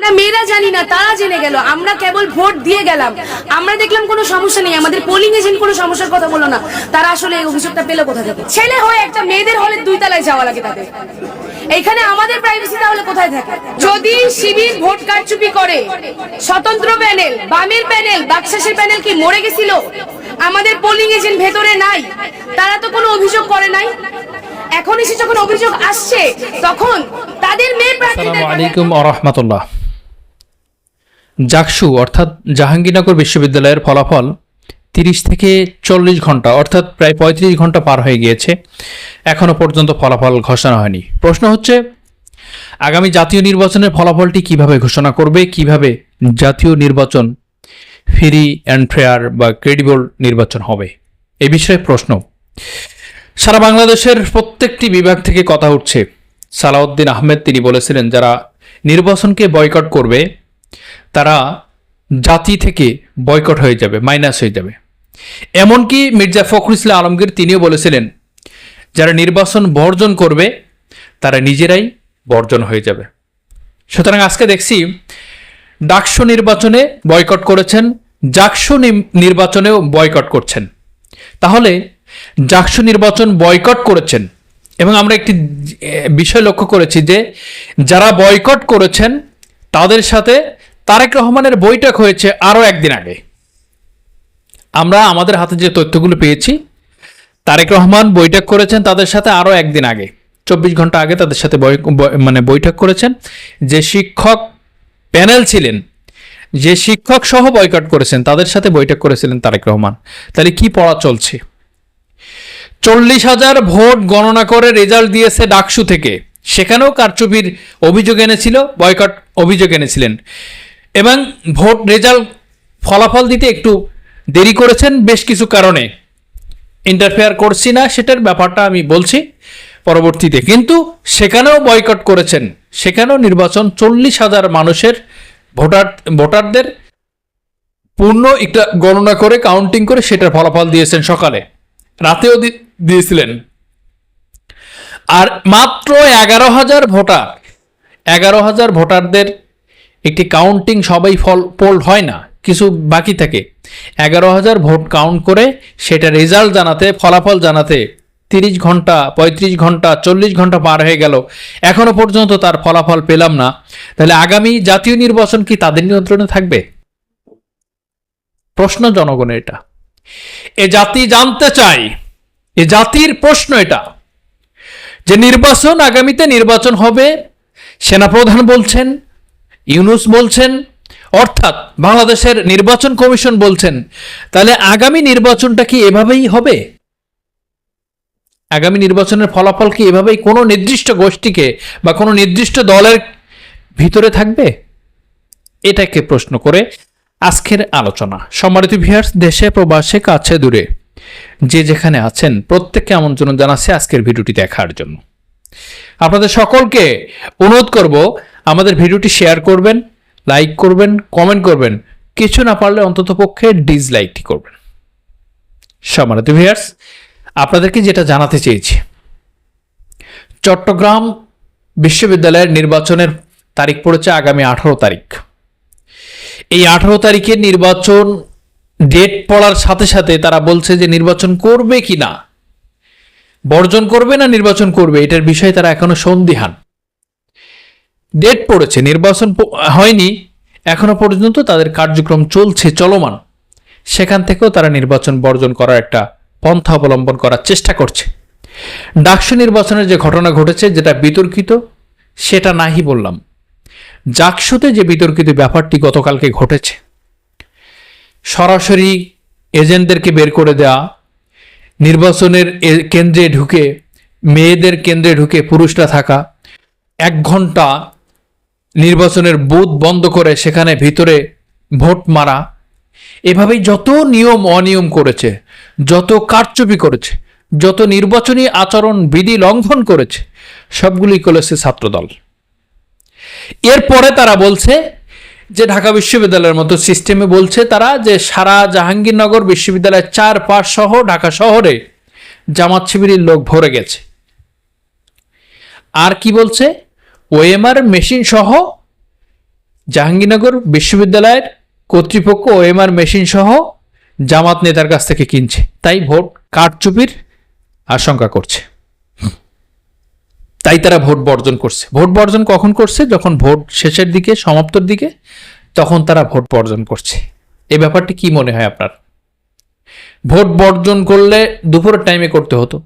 আমরা মেয়েরা জানি না তারা জেনে গেল। আমরা কেবল ভোট দিয়ে গেলাম। আমরা দেখলাম কোনো সমস্যা নেই। আমাদের পোলিং এজেন্ট কোনো সমস্যার কথা বলো না। তারা আসলে এই অভিযোগটা পেল কোথা থেকে? ছেলে হয়ে একটা মেয়েদের হলে দুই তলায় যাওয়া লাগে তাদের। এখানে আমাদের প্রাইভেসি তাহলে কোথায় থাকে? যদি শিবির ভোট কারচুপি করে স্বতন্ত্র প্যানেল বামের প্যানেল বাকশাসের প্যানেল কি মরে গেছিল? আমাদের পোলিং এজেন্ট ভেতরে নাই তারা তো কোনো অভিযোগ করে নাই। এখন এসে যখন অভিযোগ আসছে তখন তাদের মেয়ে প্রার্থীদের আসসালামু আলাইকুম আরহামতুল্লাহ জাকসু, অর্থাৎ জাহাঙ্গীরনগর বিশ্ববিদ্যালয়ের ফলাফল তিরিশ থেকে চল্লিশ ঘণ্টা, অর্থাৎ প্রায় পঁয়ত্রিশ ঘণ্টা পার হয়ে গিয়েছে। এখনও পর্যন্ত ফলাফল ঘোষণা হয়নি। প্রশ্ন হচ্ছে, আগামী জাতীয় নির্বাচনের ফলাফলটি কীভাবে ঘোষণা করবে? কীভাবে জাতীয় নির্বাচন ফ্রি অ্যান্ড ফেয়ার বা ক্রেডিবল নির্বাচন হবে? এ বিষয়ে প্রশ্ন। সারা বাংলাদেশের প্রত্যেকটি বিভাগ থেকে কথা উঠছে। সালাউদ্দিন আহমেদ তিনি বলেছিলেন, যারা নির্বাচনকে বয়কট করবে তারা জাতি থেকে বয়কট হয়ে যাবে মাইনাস হয়ে যাবে। এমনকি মির্জা ফখরুল ইসলাম আলমগীর তিনিও বলেছিলেন, যারা নির্বাচন বর্জন করবে, তারা নিজেরাই বর্জন হয়ে যাবে। সুতরাং আজকে দেখছি, ডাকসু নির্বাচনে বয়কট করেছেন, জাকসু নির্বাচনেও বয়কট করছেন। তাহলে, জাকসু নির্বাচন বয়কট করেছেন, এবং আমরা একটি বিষয় লক্ষ্য করেছি যে, যারা বয়কট করেছেন, তাদের সাথে তারেক রহমানের বৈঠক হয়েছে আরও একদিন আগে। আমরা আমাদের হাতে যে তথ্যগুলো পেয়েছি, তারেক রহমান বৈঠক করেছেন তাদের সাথে আরও একদিন আগে। চব্বিশ ঘণ্টা আগে তাদের সাথে মানে বৈঠক করেছেন। যে শিক্ষক প্যানেল ছিলেন, যে শিক্ষক সহ বয়কট করেছেন, তাদের সাথে বৈঠক করেছিলেন তারেক রহমান। তাহলে কি পড়া চলছে? চল্লিশ হাজার ভোট গণনা করে রেজাল্ট দিয়েছে ডাকসু থেকে। সেখানেও কারচুপির অভিযোগ এনেছিল, বয়কট অভিযোগ এনেছিলেন। এবং ভোট রেজাল্ট ফলাফল দিতে একটু দেরি করেছেন বেশ কিছু কারণে। ইন্টারফেয়ার করছি না, সেটার ব্যাপারটা আমি বলছি পরবর্তীতে। কিন্তু সেখানেও বয়কট করেছেন। সেখানেও নির্বাচন চল্লিশ হাজার মানুষের ভোটার, ভোটারদের পূর্ণ একটা গণনা করে কাউন্টিং করে সেটার ফলাফল দিয়েছেন সকালে। রাতেও দিয়েছিলেন। আর মাত্র এগারো হাজার ভোটার, এগারো হাজার ভোটারদের একটি কাউন্টিং সবাই ফল পোল হয় না, কিছু বাকি থাকে। এগারো হাজার ভোট কাউন্ট করে সেটা রেজাল্ট জানাতে, ফলাফল জানাতে তিরিশ ঘণ্টা, পঁয়ত্রিশ ঘণ্টা, চল্লিশ ঘণ্টা পার হয়ে গেল। এখনও পর্যন্ত তার ফলাফল পেলাম না। তাহলে আগামী জাতীয় নির্বাচন কি তাদের নিয়ন্ত্রণে থাকবে? প্রশ্ন জনগণের এটা। এ জাতি জানতে চাই এ জাতির প্রশ্ন এটা। যে নির্বাচন আগামীতে নির্বাচন হবে, সেনাপ্রধান বলছেন ইউনুস বলছেন, অর্থাৎ বাংলাদেশের নির্বাচন কমিশন বলছেন, তাহলে আগামী নির্বাচনটা কি এভাবেই হবে? আগামী নির্বাচনের ফলাফল কি এভাবেই কোনো নির্দিষ্ট গোষ্ঠীকে বা কোনো নির্দিষ্ট দলের ভিতরে থাকবে? এটাকে প্রশ্ন করে? আজকের আলোচনা। সম্মানিত ভিউয়ার্স, দেশে, প্রবাসে, কাছে, দূরে, যে যেখানে আছেন, প্রত্যেককে আমন্ত্রণ জানাচ্ছি আজকের ভিডিওটি দেখার জন্য। আপনাদের সকলকে অনুরোধ করব আমাদের ভিডিওটি শেয়ার করবেন, লাইক করবেন, কমেন্ট করবেন। কিছু না পারলে অন্তত পক্ষে ডিসলাইকটি করবেন। সম্মানিত ভিউয়ার্স, আপনাদেরকে যেটা জানাতে চেয়েছি, চট্টগ্রাম বিশ্ববিদ্যালয়ের নির্বাচনের তারিখ পড়েছে আগামী আঠারো তারিখ। এই আঠারো তারিখের নির্বাচন ডেট পড়ার সাথে সাথে তারা বলছে যে নির্বাচন করবে কি না? বর্জন করবে না নির্বাচন করবে? এটার বিষয়ে তারা এখনও সন্দিহান। ডেট পড়েছে, নির্বাচন হয়নি, এখনও পর্যন্ত তাদের কার্যক্রম চলছে চলমান। সেখান থেকেও তারা নির্বাচন বর্জন করার একটা পন্থা অবলম্বন করার চেষ্টা করছে। ডাকসু নির্বাচনের যে ঘটনা ঘটেছে, যেটা বিতর্কিত, সেটা নাহি বললাম। জাকসুতে যে বিতর্কিত ব্যাপারটি গতকালকে ঘটেছে, সরাসরি এজেন্টদেরকে বের করে দেওয়া নির্বাচনের কেন্দ্রে ঢুকে, মেয়েদের কেন্দ্রে ঢুকে পুরুষরা থাকা, এক ঘণ্টা নির্বাচনের বুথ বন্ধ করে সেখানে ভিতরে ভোট মারা, এভাবেই যত নিয়ম অনিয়ম করেছে, যত কারচুপি করেছে, যত নির্বাচনী আচরণ বিধি লঙ্ঘন করেছে, সবগুলি করেছে ছাত্রদল। এরপরে তারা বলছে যে ঢাকা বিশ্ববিদ্যালয়ের মতো সিস্টেমে বলছে তারা যে সারা জাহাঙ্গীরনগর বিশ্ববিদ্যালয়ের চার পাঁচ সহ ঢাকা শহরে জামাত শিবিরের লোক ভরে গেছে। আর কি বলছে? ওএমআর মেশিন সহ জাহাঙ্গীরনগর বিশ্ববিদ্যালয়ের কর্তৃপক্ষ ওএমআর মেশিন সহ জামাত নেতার কাছ থেকে কিনছে। তাই ভোট কারচুপির আশঙ্কা করছে। তাই তারা ভোট বর্জন করছে। ভোট বর্জন কখন করছে? যখন ভোট শেষের দিকে, সমাপ্তর দিকে, তখন তারা ভোট বর্জন করছে। এ ব্যাপারটি কি মনে হয় আপনার? ভোট বর্জন করলে দুপুরের টাইমে করতে হতো,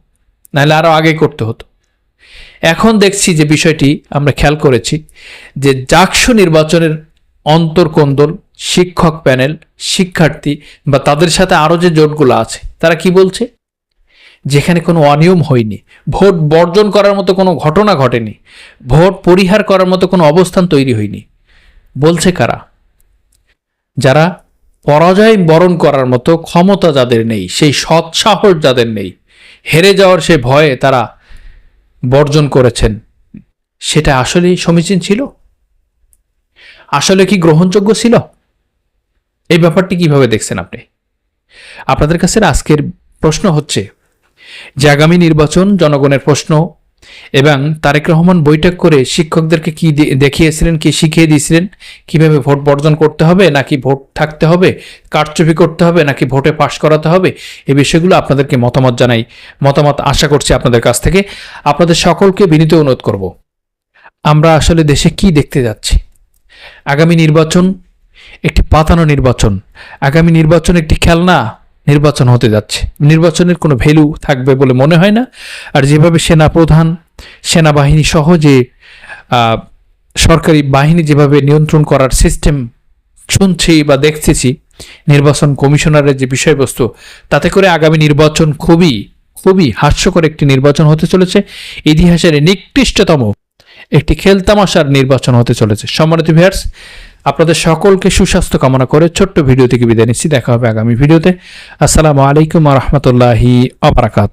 নাহলে আরও আগে করতে হতো। এখন দেখছি যে বিষয়টি আমরা খেয়াল করেছি যে জাকসু নির্বাচনের অন্তর্কন্দল, শিক্ষক প্যানেল, শিক্ষার্থী বা তাদের সাথে আরও যে জোটগুলো আছে, তারা কি বলছে? যেখানে কোনো অনিয়ম হয়নি, ভোট বর্জন করার মতো কোনো ঘটনা ঘটেনি, ভোট পরিহার করার মতো কোনো অবস্থান তৈরি হয়নি। বলছে কারা? যারা পরাজয় বরণ করার মতো ক্ষমতা যাদের নেই, সেই সৎসাহস যাদের নেই, হেরে যাওয়ার সে ভয়ে তারা বর্জন করেছেন। সেটা আসলেই সমীচীন ছিল? আসলে কি গ্রহণযোগ্য ছিল? এই ব্যাপারটি কীভাবে দেখছেন আপনি? আপনাদের কাছে আজকের প্রশ্ন হচ্ছে, যে আগামী নির্বাচন জনগণের প্রশ্ন এবং তারেক রহমান বৈঠক করে শিক্ষকদেরকে কি দেখিয়েছিলেন, কি শিখিয়ে দিয়েছিলেন? কীভাবে ভোট বর্জন করতে হবে, নাকি ভোট থাকতে হবে, কারচুপি করতে হবে, নাকি ভোটে পাশ করাতে হবে? এই বিষয়গুলো আপনাদেরকে মতামত জানাই। মতামত আশা করছি আপনাদের কাছ থেকে। আপনাদের সকলকে বিনীত অনুরোধ করব। আমরা আসলে দেশে কি দেখতে যাচ্ছি? আগামী নির্বাচন একটি পাতানো নির্বাচন। আগামী নির্বাচন একটি খেলনা। নির্বাচন হতে যাচ্ছে। নির্বাচনের কোনো ভ্যালু থাকবে বলে মনে হয় না। আর যেভাবে সেনা প্রধান সেনাবাহিনী সহ যে সরকারি বাহিনী যেভাবে নিয়ন্ত্রণ করার সিস্টেম শুনছি বা দেখতেছি, নির্বাচন কমিশনারের যে বিষয়বস্তু, তাতে করে আগামী নির্বাচন খুবই খুবই হাস্যকর একটি নির্বাচন হতে চলেছে। ইতিহাসের নিকৃষ্টতম একটি খেলতামাশার নির্বাচন হতে চলেছে। সম্মানিত ভিয়ার্স আপনাদের সকলকে সুস্বাস্থ্য কামনা করে ছোট্ট ভিডিও থেকে বিদায় নিচ্ছি। দেখা হবে আগামী ভিডিওতে। আসসালামু আলাইকুম রহমতুল্লাহি আবরাকাত